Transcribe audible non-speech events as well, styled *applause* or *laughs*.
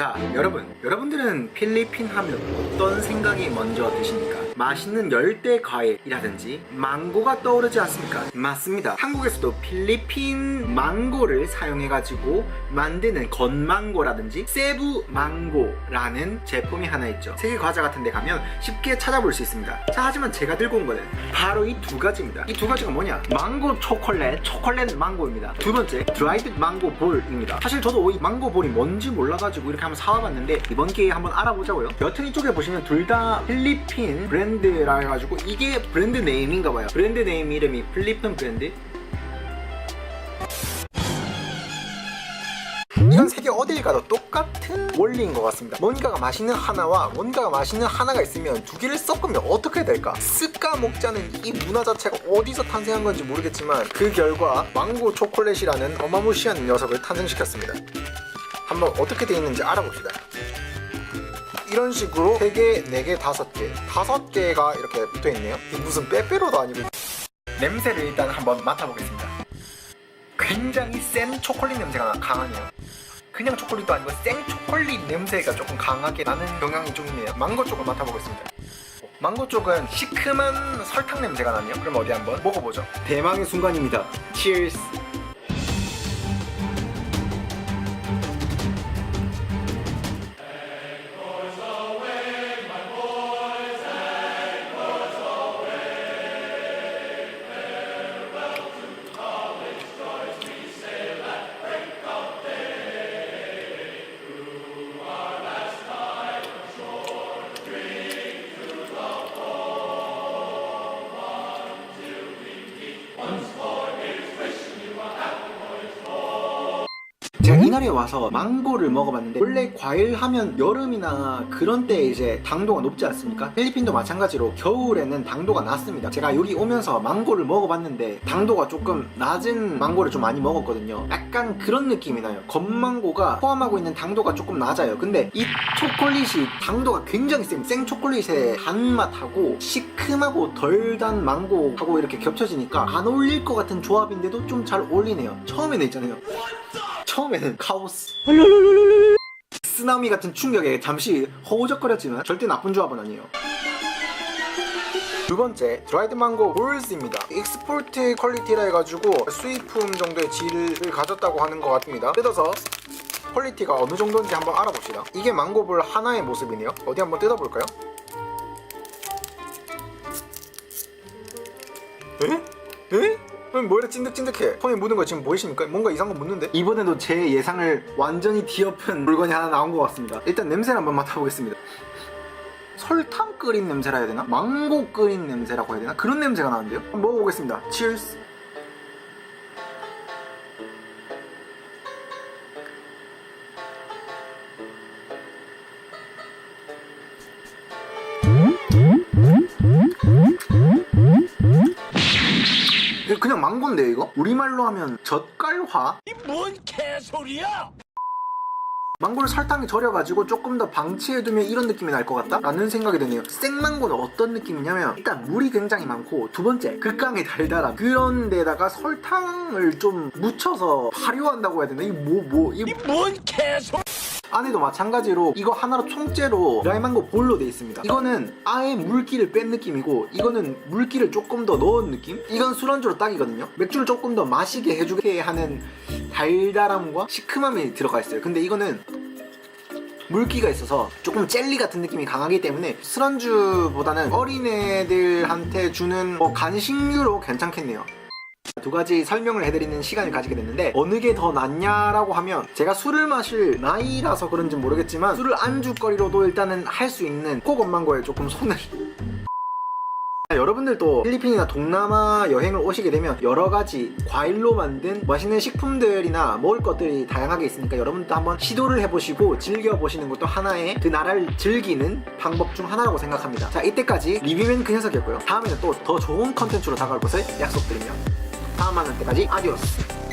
자, 여러분. 여러분들은 필리핀 하면 어떤 생각이 먼저 드십니까? 맛있는 열대 과일이라든지 망고가 떠오르지 않습니까? 맞습니다. 한국에서도 필리핀 망고를 사용해가지고 만드는 건망고라든지 세부 망고라는 제품이 하나 있죠. 세계 과자 같은 데 가면 쉽게 찾아볼 수 있습니다. 자, 하지만 제가 들고 온 거는 바로 이 두 가지입니다. 이 두 가지가 뭐냐? 망고 초콜릿, 초콜릿 망고입니다. 두 번째, 드라이드 망고 볼입니다. 사실 저도 이 망고 볼이 뭔지 몰라가지고 이렇게 한번 사와봤는데 이번 기회에 한번 알아보자고요. 여튼 이쪽에 보시면 둘 다 필리핀 브랜드 라 해가지고 이게 브랜드 네임인가 봐요. 브랜드 네임 이름이 필리핀 브랜드. 이건 세계 어딜 가도 똑같은 원리인 것 같습니다. 뭔가가 맛있는 하나와 뭔가가 맛있는 하나가 있으면 두 개를 섞으면 어떻게 될까? 쓱까 먹자는 이 문화 자체가 어디서 탄생한 건지 모르겠지만 그 결과 망고 초콜릿이라는 어마무시한 녀석을 탄생시켰습니다. 한번 어떻게 돼 있는지 알아봅시다. 이런 식으로 3개, 4개, 5개, 5개가 이렇게 붙어 있네요. 이게 무슨 빼빼로도 아니고 냄새를 일단 한번 맡아보겠습니다. 굉장히 센 초콜릿 냄새가 강하네요. 그냥 초콜릿도 아니고 생 초콜릿 냄새가 조금 강하게 나는 경향이 좀 있네요. 망고 쪽을 맡아보겠습니다. 망고 쪽은 시큼한 설탕 냄새가 나네요. 그럼 어디 한번 먹어보죠. 대망의 순간입니다. Cheers. 제가 이날에 와서 망고를 먹어봤는데 원래 과일 하면 여름이나 그런 때 이제 당도가 높지 않습니까? 필리핀도 마찬가지로 겨울에는 당도가 낮습니다. 제가 여기 오면서 망고를 먹어봤는데 당도가 조금 낮은 망고를 좀 많이 먹었거든요. 약간 그런 느낌이 나요. 건망고가 포함하고 있는 당도가 조금 낮아요. 근데 이 초콜릿이 당도가 굉장히 셉니다. 생 초콜릿의 단맛하고 시큼하고 덜 단 망고하고 이렇게 겹쳐지니까 안 어울릴 것 같은 조합인데도 좀 잘 어울리네요. 처음에는 있잖아요. 처음에는 카오스 쓰나미 같은 충격에 잠시 허우적거렸지만 절대 나쁜 조합은 아니에요 두 번째 드라이드 망고 볼스입니다 익스포트 퀄리티라 해가지고 수입품 정도의 질을 가졌다고 하는 것 같습니다 뜯어서 퀄리티가 어느 정도인지 한번 알아봅시다 이게 망고볼 하나의 모습이네요 어디 한번 뜯어볼까요? 에? 에? 그럼 뭐 이렇게 찐득찐득해 손에 묻은 거 지금 보이십니까? 뭔가 이상한 거 묻는데? 이번에도 제 예상을 완전히 뒤엎은 물건이 하나 나온 것 같습니다 일단 냄새를 한번 맡아보겠습니다 설탕 끓인 냄새라 해야 되나? 망고 끓인 냄새라고 해야 되나? 그런 냄새가 나는데요? 한번 먹어보겠습니다 치얼스 그냥 망고인데요 이거? 우리말로 하면 젓갈화? 뭔 개소리야! 망고를 설탕에 절여가지고 조금 더 방치해두면 이런 느낌이 날 것 같다? 라는 생각이 드네요 생망고는 어떤 느낌이냐면 일단 물이 굉장히 많고 두 번째 극강의 달달함 그런 데다가 설탕을 좀 묻혀서 발효한다고 해야 되나? 이게 뭐 뭐, 이뭔 개소리! 안에도 마찬가지로 이거 하나로 총째로 드라이망고 볼로 돼 있습니다. 이거는 아예 물기를 뺀 느낌이고 이거는 물기를 조금 더 넣은 느낌? 이건 술안주로 딱이거든요. 맥주를 조금 더 마시게 해주게 하는 달달함과 시큼함이 들어가 있어요. 근데 이거는 물기가 있어서 조금 젤리 같은 느낌이 강하기 때문에 술안주보다는 어린애들한테 주는 뭐 간식류로 괜찮겠네요 두 가지 설명을 해드리는 시간을 가지게 됐는데 어느 게 더 낫냐라고 하면 제가 술을 마실 나이라서 그런지 모르겠지만 술을 안주거리로도 일단은 할 수 있는 코건만 거에 조금 손을 *laughs* 여러분들도 필리핀이나 동남아 여행을 오시게 되면 여러 가지 과일로 만든 맛있는 식품들이나 먹을 것들이 다양하게 있으니까 여러분도 한번 시도를 해보시고 즐겨보시는 것도 하나의 그 나라를 즐기는 방법 중 하나라고 생각합니다. 자, 이때까지 리뷰맨 그 녀석이었고요. 다음에는 또 더 좋은 컨텐츠로 다가올 것을 약속드리며 다음 만날 때까지 아디오스!